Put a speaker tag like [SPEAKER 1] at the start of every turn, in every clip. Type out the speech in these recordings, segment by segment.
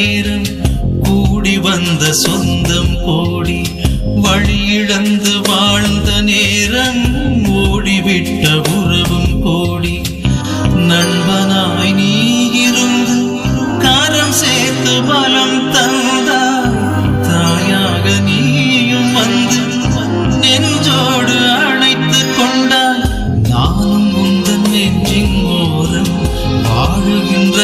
[SPEAKER 1] நேரம் கூடி வந்த சொந்தம் கோடி வழியிழந்து வாழ்ந்த நேரம் ஓடிவிட்ட உறவும் கோடி. நண்பனாய் நீ இருந்து காரம் சேர்த்து பலம் தந்தாய். தாயாக நீயும் வந்து நெஞ்சோடு அழைத்து கொண்டாய். நானும் உந்தன் நெஞ்சின் ஓரம் வாழுகின்ற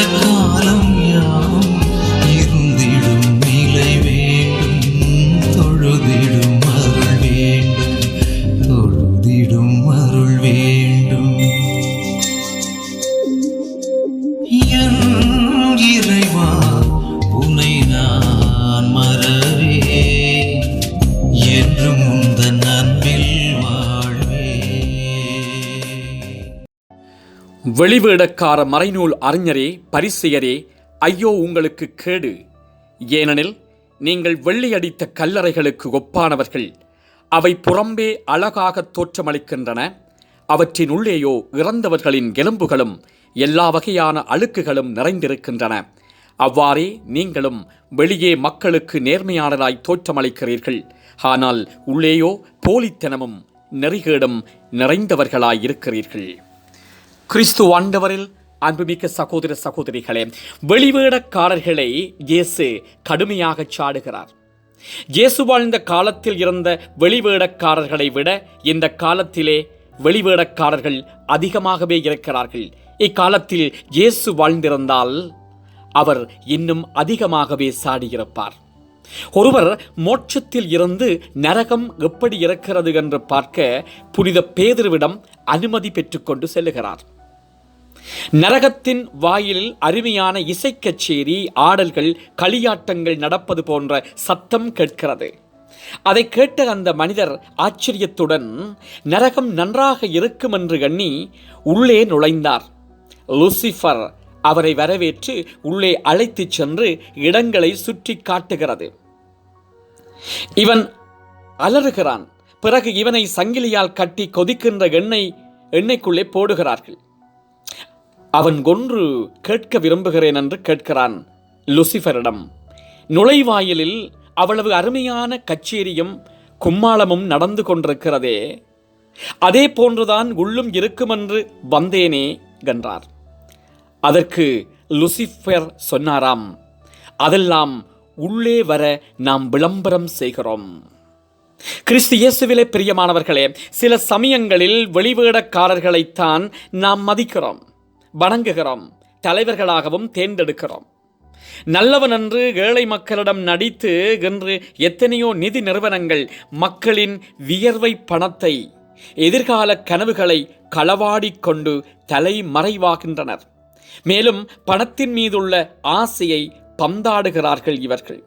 [SPEAKER 2] வெளிவேடக்கார மறைநூல் அறிஞரே பரிசெயரே ஐயோ உங்களுக்கு கேடு. ஏனெனில் நீங்கள் வெள்ளியடித்த கல்லறைகளுக்கு ஒப்பானவர்கள். அவை புறம்பே அழகாக தோற்றமளிக்கின்றன. அவற்றின் உள்ளேயோ இறந்தவர்களின் எலும்புகளும் எல்லா வகையான அழுக்குகளும் நிறைந்திருக்கின்றன. அவ்வாறே நீங்களும் வெளியே மக்களுக்கு நேர்மையானதாய் தோற்றமளிக்கிறீர்கள். ஆனால் உள்ளேயோ போலித்தனமும் நெறிகேடும் நிறைந்தவர்களாயிருக்கிறீர்கள். கிறிஸ்து ஆண்டவரில் அன்புமிக்க சகோதர சகோதரிகளே வெளிவேடக்காரர்களை இயேசு கடுமையாக சாடுகிறார். இயேசு வாழ்ந்த காலத்தில் இருந்த வெளிவேடக்காரர்களை விட இந்த காலத்திலே வெளிவேடக்காரர்கள் அதிகமாகவே இருக்கிறார்கள். இக்காலத்தில் இயேசு வாழ்ந்திருந்தால் அவர் இன்னும் அதிகமாகவே சாடியிருப்பார். ஒருவர் மோட்சத்தில் இருந்து நரகம் எப்படி இருக்கிறது என்று பார்க்க புனித பேதிருவிடம் அனுமதி பெற்றுக்கொண்டு செல்லுகிறார். நரகத்தின் வாயிலில் அருமையான இசைக்கச்சேரி ஆடல்கள் களியாட்டங்கள் நடப்பது போன்ற சத்தம் கேட்கிறது. அதை கேட்ட அந்த மனிதர் ஆச்சரியத்துடன் நரகம் நன்றாக இருக்கும் என்று எண்ணி உள்ளே நுழைந்தார். லூசிஃபர் அவரை வரவேற்று உள்ளே அழைத்துச் சென்று இடங்களை சுற்றி காட்டுகிறது. இவன் அலறுகிறான். பிறகு இவனை சங்கிலியால் கட்டி கொதிக்கின்ற எண்ணெய் எண்ணெய்க்குள்ளே போடுகிறார்கள். அவன் கொன்று கேட்க விரும்புகிறேன் என்று கேட்கிறான் லுசிஃபரிடம். நுழைவாயிலில் அவ்வளவு அருமையான கச்சேரியும் கும்மாளமும் நடந்து கொண்டிருக்கிறதே அதே போன்றுதான் உள்ளும் இருக்குமென்று வந்தேனே என்றார். அதற்கு லுசிஃபர் சொன்னாராம் அதெல்லாம் உள்ளே வர நாம் விளம்பரம் செய்கிறோம். கிறிஸ்து இயேசுவிலே பிரியமானவர்களே சில சமயங்களில் வெளிவேடக்காரர்களைத்தான் நாம் மதிக்கிறோம். வணங்குகிறோம் தலைவர்களாகவும் தேர்ந்தெடுக்கிறோம். நல்லவன் என்று ஏழை மக்களிடம் நடித்து என்று எத்தனையோ நிதி நிறுவனங்கள் மக்களின் வியர்வை பணத்தை எதிர்கால கனவுகளை களவாடிக் கொண்டு தலைமறைவாகின்றனர் மேலும் பணத்தின் மீதுள்ள ஆசையை பந்தாடுகிறார்கள் இவர்கள்.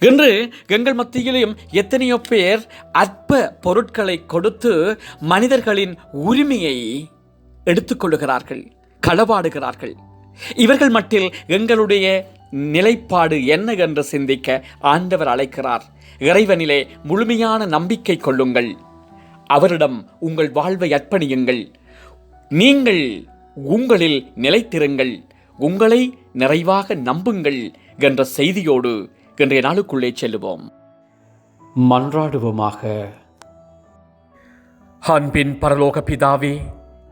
[SPEAKER 2] இன்று எங்கள் மத்தியிலும் எத்தனையோ பேர் அற்ப பொருட்களை கொடுத்து மனிதர்களின் உரிமையை எடுத்துக்கொள்ளுகிறார்கள் களவாடுகிறார்கள். இவர்கள் மட்டில் எங்களுடைய நிலைப்பாடு என்ன என்று சிந்திக்க ஆண்டவர் அழைக்கிறார். இறைவனிலே முழுமையான நம்பிக்கை கொள்ளுங்கள். அவரிடம் உங்கள் வாழ்வை அர்ப்பணியுங்கள். நீங்கள் உங்களில் நிலைத்திருங்கள். உங்களை நிறைவாக நம்புங்கள் என்ற செய்தியோடு இன்றைய நாளுக்குள்ளே செல்லுவோம். மன்றாடுவோமாக. அன்பின் பரலோக பிதாவே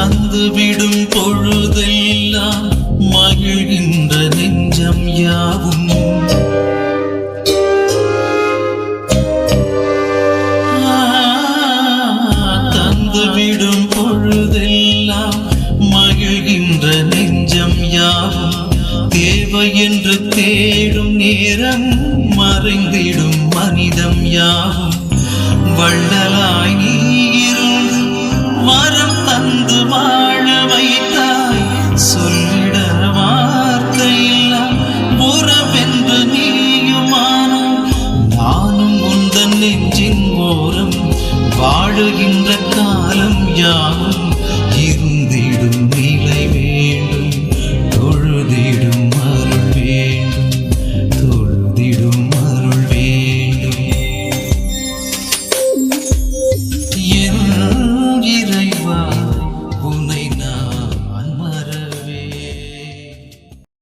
[SPEAKER 1] வந்துவிடும் பொழுதெல்லாம் மகிழ்கின்ற நெஞ்சம் யாவும். தந்துவிடும் பொழுதெல்லாம் மகிழ்கின்ற நெஞ்சம் யாவும். தேவை என்று தேடும் நேரம் மறைந்திடும் மனிதம் யாவும். வள்ளலாய் நீ வரம் தந்து வாழ வைத்தாய். சொல்லிட வார்த்தையில்லா உறவென்று நீயுமானும். நானும் உந்தன் நெஞ்சின் ஓரம் வாழுகின்ற காலம் யாரும்